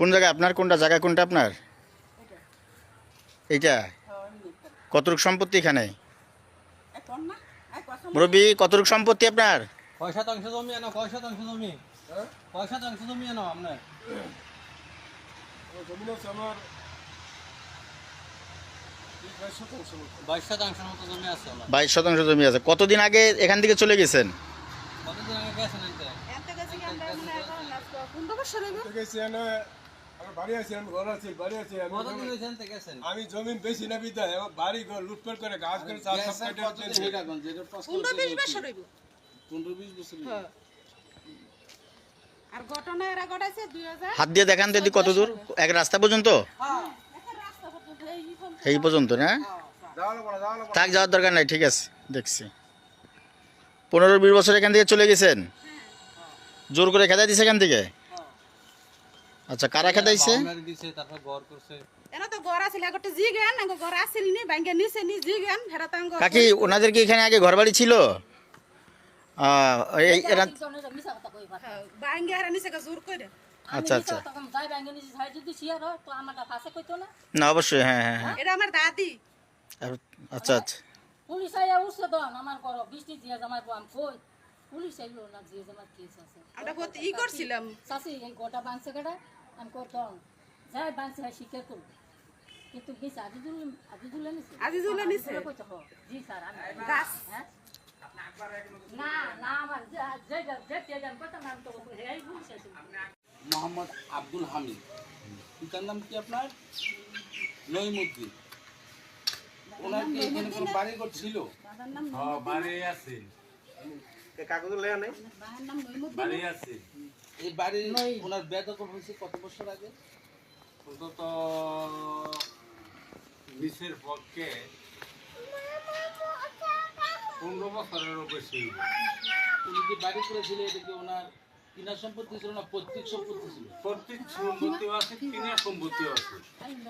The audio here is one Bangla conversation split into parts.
কোন জায়গায় আপনার কোনটা জায়গা কোনটা আপনার? এইটা? কতটুক সম্পত্তি এখানে? মুরব্বী কতটুক সম্পত্তি আপনার? কয় শতাংশ জমি আনো কয় শতাংশ জমি? কয় শতাংশ জমি আপনার? জমি আছে আমার বাইশ শতাংশ জমি আছে। কতদিন আগে এখান থেকে চলে গেছেন? কতদিন আগে গেছেন আমি জমিন বেশি না বিদায় আমার বাড়ি ঘর লুটপাট করে গাছ চাষ। হয়ে হয়ে গেল। আর ঘটনা এরা ঘটাইছে দুই হাজার হাত দিয়ে দেখান দিদি কত দূর? এক রাস্তা পর্যন্ত? রাস্তা এই পর্যন্ত না। থাক যাওয়ার দরকার নাই ঠিক আছে দেখছি। পনেরো বিশ বছর এখান থেকে চলে গেছেন? জোর করে খেদাই দিছে এখান থেকে? আচ্ছা কারা তারপর ঘর করছে। এরা তো ঘর আছিল আগতে জি আছিল নি ব্যাংকে নিছে নি জি হেরা তো কাকি ওনাদের কি এখানে আগে ঘর বাড়ি ছিল এই এরা ব্যাংকে হেরা নিছে গা জোর করে আচ্ছা আচ্ছা। না। অবশ্যই হ্যাঁ হ্যাঁ হ্যাঁ। এটা আমার দাদি। আচ্ছা আচ্ছা। পুলিশ আইয়া উঠছে দন আমার ঘর বৃষ্টি দিয়ে জামাই পাম কই? পুলিশ আইলো না দিয়ে কেস আছে। আমরা কত ই করছিলাম। এই গোটা বাংছে কেটে আমি করতাম যাই বাংছে হয় স্বীকার করব কিন্তু গেছে আজিজুল আজিজুল নিছে আজিজুলে নিছে? আজিজুলে কইতে, "হ, জি স্যার আমি হ্যাঁ? না না আমার যে যে যে যে জান করতাম না তো এই পুলিশ মোহাম্মদ আব্দুল হামিদ। পিতার নাম কি আপনার? নইমুদ্দিন ওনার কি এখানে কোনো বাড়ি ঘর ছিল? নাম হ্যাঁ, বাড়ি আছে। বাবার নাম নইমুদ্দিন বাড়ি আছে। এই বাড়ি ওনার বেদখল হয়েছে? কত বছর আগে? অন্তত নিচের পক্ষে পনেরো বছরেরও বেশি। উনি যে বাড়ি করেছিল এটা কি ওনার কিনা সম্পত্তি ছিল না পৈতৃক সম্পত্তি ছিল? প্রত্যেক সম্পত্তিও আছে কিনা সম্পত্তিও আছে।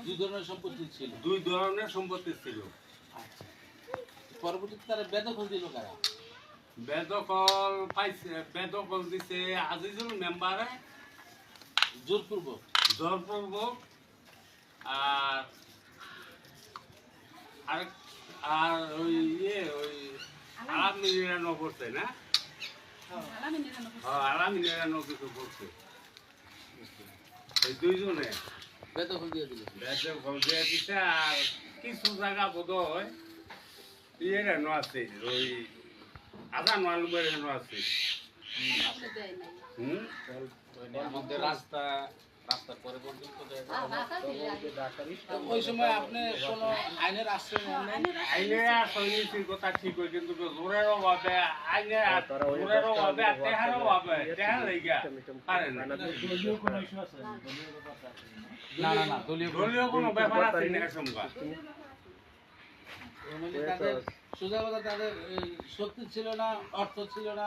দুই ধরনের সম্পত্তি ছিল। দুই ধরনের সম্পত্তি ছিল। আচ্ছা। পরবর্তীতে তারা বেদখল দিল কারা? বেদখল পাইছে বেদখল দিছে আজিজুল মেম্বারে জোরপূর্বক জোরপূর্বক আর আর আর ওই ইয়ে ওই আলামিনীরা করছে না? আলামি নিরানব্বই হ্যাঁ কিছু করছে এই দুইজনে। বেদখল দিয়ে দিল। ব্যাসের দিয়ে দিছে আর কিছু জায়গা বোধ হয় ইয়ে রেন আছে ওই আধা নয়ালুমের রেন আছে দেয় হুম? মধ্যে রাস্তা পরে পর্যন্ত দিলে আগে। ওই সময় আপনি কোনো আইনের আশ্রয় নেন কথা ঠিক হয় কিন্তু জোরের অভাবে আইনে আর জোরের অভাবে আর অভাবে লেগা। পারে না। না না না দলীয় কোনো ব্যাপার আছে না সম্ভব মানে তাদের সোজা কথা তাদের এই শক্তি ছিল না অর্থ ছিল না।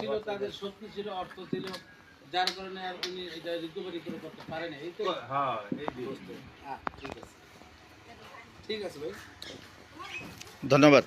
ছিল তাদের শক্তি ছিল অর্থ ছিল। যার কারণে আর উনি এটা রিকভারি করে করতে পারেন এই তো। হ্যাঁ হ্যাঁ, ঠিক আছে। ঠিক আছে ভাই। ধন্যবাদ।